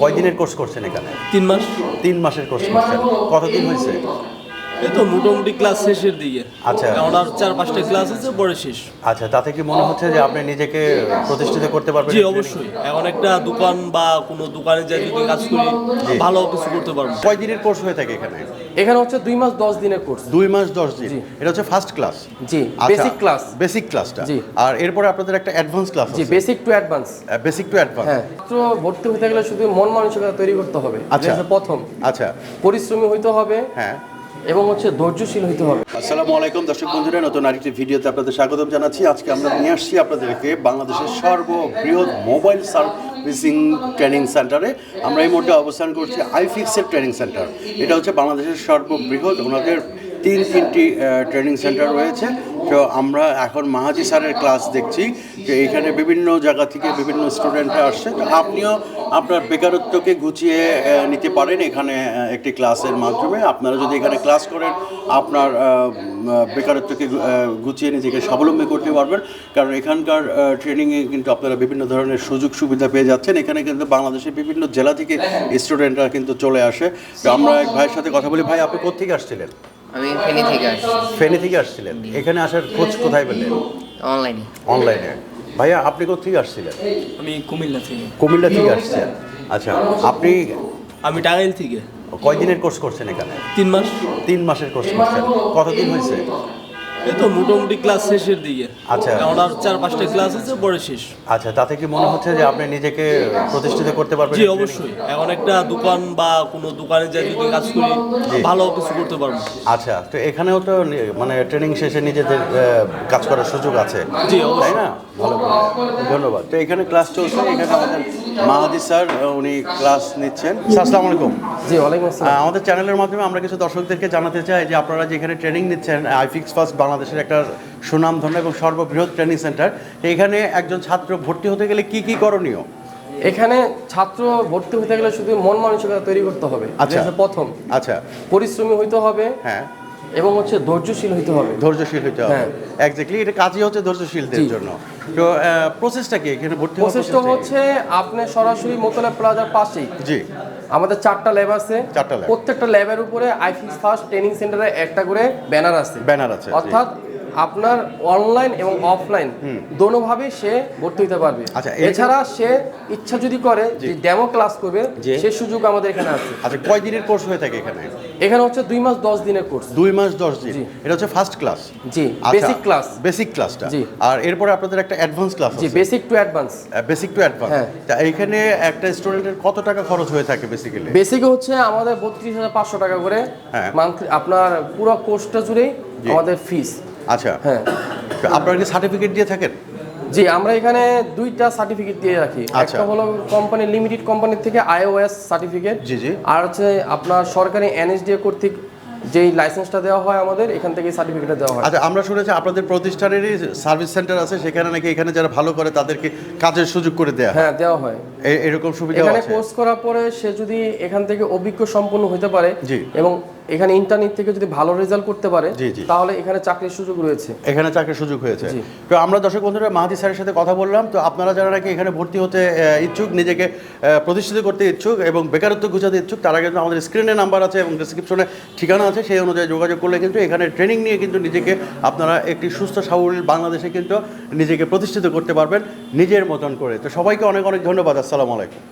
কয়দিনের কোর্স করছেন এখানে? তিন মাস। তিন মাসের কোর্স করছেন। কতদিন হয়েছে? এই তো মোটামুটি ক্লাস শেষের দিকে। আচ্ছা। আর চার পাঁচটা ক্লাস আছে পরে শেষ। আচ্ছা তাতে কি মনে হচ্ছে যে আপনি নিজেকে প্রতিষ্ঠিত করতে পারবেন জি অবশ্যই। এখন একটা দোকান বা কোনো দোকানে যাই যদি কাজ করি ভালো কিছু করতে পারব। কয়দিনের কোর্স হয়ে থাকে এখানে? এখানে হচ্ছে দুই মাস দশ দিনের কোর্স দুই মাস দশ দিন? এটা হচ্ছে ফার্স্ট ক্লাস জি বেসিক ক্লাস বেসিক ক্লাসটা জি। আর এরপরে আপনাদের একটা advance class G basic to advance basic to advance হ্যাঁ মাত্র ভর্তি হতে গেলে শুধু মন মানসিকতা তৈরি করতে হবে। আচ্ছা। প্রথম। আচ্ছা। পরিশ্রমী হইতে হবে। হ্যাঁ। এবং হচ্ছে ধৈর্যশীল হইতে হবে। আসসালামু আলাইকুম, দর্শক বন্ধুরা, নতুন আরেকটি ভিডিওতে আপনাদের স্বাগতম জানাচ্ছি। আজকে আমরা নিয়ে আসছি আপনাদেরকে বাংলাদেশের সর্ববৃহৎ মোবাইল সার্ভিসিং ট্রেনিং সেন্টারে। আমরা এই মুহূর্তে অবস্থান করছি আইফিক্সের ট্রেনিং সেন্টার। এটা হচ্ছে বাংলাদেশের সর্ববৃহৎ, ওনাদের তিন, তিনটি ট্রেনিং সেন্টার রয়েছে। তো আমরা এখন মাহাজি স্যারের ক্লাস দেখছি যে এখানে বিভিন্ন জায়গা থেকে বিভিন্ন স্টুডেন্টরা আসছে। তো আপনিও আপনার বেকারত্বকে গুছিয়ে নিতে পারেন এখানে একটি ক্লাসের মাধ্যমে। আপনারা যদি এখানে ক্লাস করেন, আপনার বেকারত্বকে গুছিয়ে নিজেকে স্বাবলম্বী করতে পারবেন। কারণ এখানকার ট্রেনিংয়ে কিন্তু আপনারা বিভিন্ন ধরনের সুযোগ সুবিধা পেয়ে যাচ্ছেন। এখানে কিন্তু বাংলাদেশের বিভিন্ন জেলা থেকে স্টুডেন্টরা কিন্তু চলে আসে। তো আমরা এক ভাইয়ের সাথে কথা বলি। ভাই, আপনি কোথেকে আসছিলেন? আমি ফেনী থেকে আসছি। ফেনী থেকে আসছিলেন। এখানে আসার খোঁজ কোথায় পেলেন? অনলাইনে। অনলাইনে। ভাইয়া আপনি কোথেকে আসছিলেন? আমি কুমিল্লা থেকে। কুমিল্লা থেকে আসছেন। আচ্ছা আপনি আমি টাঙ্গাইল থেকে। কয়দিনের কোর্স করছেন এখানে? তিন মাস। তিন মাসের কোর্স করছেন। কতদিন হয়েছে? এই তো মোটামুটি ক্লাস শেষের দিকে। আচ্ছা। এখন আর চার পাঁচটা ক্লাস আছে পরে শেষ। আচ্ছা তাতে কি মনে হচ্ছে যে আপনি নিজেকে প্রতিষ্ঠিত করতে পারবেন জি অবশ্যই। এখন একটা দোকান বা কোনো দোকানে যাই যদি কাজ করি ভালো কিছু করতে পারব। আচ্ছা তো এখানেও তো নি- মানে ট্রেনিং শেষে নিজেদের আহ, কাজ করার সুযোগ আছে। জি, অবশ্যই। তাই না? ভালো করে। ধন্যবাদ। তো এখানে ক্লাস চলছে এখানে আমাদের মাহাদি স্যার উনি ক্লাস নিচ্ছেন। আসসালামু আলাইকুম। জি ওয়ালাইকুম আসসালাম। আমাদের চ্যানেলের মাধ্যমে আমরা কিছু দর্শকদেরকে জানাতে চাই যে আপনারা যেখানে ট্রেনিং নিচ্ছেন আইফিক্স ফার্স্ট বাংলাদেশের একটা সুনামধন্য এবং সর্ববৃহৎ ট্রেনিং সেন্টার এখানে একজন ছাত্র ভর্তি হতে গেলে কি কি করণীয়? এখানে ছাত্র ভর্তি হতে গেলে শুধু মন মানসিকতা তৈরি করতে হবে। আচ্ছা। প্রথম। আচ্ছা। পরিশ্রমী হইতে হবে। হ্যাঁ। এবং হচ্ছে ধৈর্যশীল হইতে হবে। ধৈর্যশীল হইতে হবে। এক্স্যাক্টলি এটা কাজই হচ্ছে ধৈর্যশীলদের জন্য। তো প্রসেসটা কি? এখানে ভর্তি প্রসেসটা? হচ্ছে আপনি সরাসরি মোতলা প্লাজার পাশেই। জি। আমাদের চারটা ল্যাব আছে। চারটা ল্যাব প্রত্যেকটা ল্যাবের উপরে আইফিক্স ফার্স্ট ট্রেনিং সেন্টারে একটা করে ব্যানার আছে। ব্যানার আছে অর্থাৎ আপনার অনলাইন এবং অফলাইন দোনোভাবে সে ভর্তি হতে পারবে। আচ্ছা, এছাড়া সে ইচ্ছা যদি করে যে ডেমো ক্লাস করবে। সে সুযোগ আমাদের এখানে আছে। আচ্ছা কয় দিনের কোর্স হয়ে থাকে এখানে? এখানে হচ্ছে দুই মাস দশ দিনের কোর্স দুই মাস দশ দিন। এটা হচ্ছে ফার্স্ট ক্লাস জি বেসিক ক্লাস বেসিক ক্লাসটা জি। আর এরপরে আপনাদের একটা advance class G basic to advance basic to advance হ্যাঁ। তা এইখানে একটা স্টুডেন্টের কত টাকা খরচ হয়ে থাকে বেসিক্যালি বেসিকে হচ্ছে আমাদের বত্রিশ হাজার পাঁচশো টাকা করে হ্যাঁ। মান্থলি আপনার পুরো কোর্সটা জুড়েই আমাদের ফিস আচ্ছা। হ্যাঁ। আপনারা কি সার্টিফিকেট দিয়ে থাকেন? জি আমরা এখানে দুইটা সার্টিফিকেট দিয়ে রাখি। আচ্ছা। একটা হলো কোম্পানি লিমিটেড কোম্পানির থেকে আইওএস সার্টিফিকেট জি, জি। আর হচ্ছে আপনার সরকারি এনএসডিএ কর্তৃক যেই লাইসেন্সটা দেওয়া হয় আমাদের এখান থেকে সার্টিফিকেটটা দেওয়া হয়। আচ্ছা আমরা শুনেছি আপনাদের প্রতিষ্ঠানেরই সার্ভিস সেন্টার আছে সেখানে নাকি এখানে যারা ভালো করে তাদেরকে কাজের সুযোগ করে দেয়া হ্যাঁ। দেওয়া হয়। এরকম সুবিধা এখানে কোর্স করার পরে সে যদি এখান থেকে অভিজ্ঞ সম্পন্ন হতে পারে জি। এবং এখানে ইন্টারনেট থেকে যদি ভালো রেজাল্ট করতে পারে। তাহলে এখানে চাকরির সুযোগ রয়েছে। এখানে চাকরির সুযোগ হয়েছে। তো আমরা দর্শক বন্ধুরা মাহাদি স্যারের সাথে কথা বললাম। তো আপনারা যারা নাকি এখানে ভর্তি হতে ইচ্ছুক নিজেকে প্রতিষ্ঠিত করতে ইচ্ছুক এবং বেকারত্ব ঘুচাতে ইচ্ছুক তারা কিন্তু আমাদের স্ক্রিনে নাম্বার আছে এবং ডিসক্রিপশনে ঠিকানা আছে সেই অনুযায়ী যোগাযোগ করলে কিন্তু এখানে ট্রেনিং নিয়ে কিন্তু নিজেকে আপনারা একটি সুস্থ সাবলীল বাংলাদেশে কিন্তু নিজেকে প্রতিষ্ঠিত করতে পারবেন নিজের মতন করে। তো সবাইকে অনেক অনেক ধন্যবাদ। আসসালামু আলাইকুম।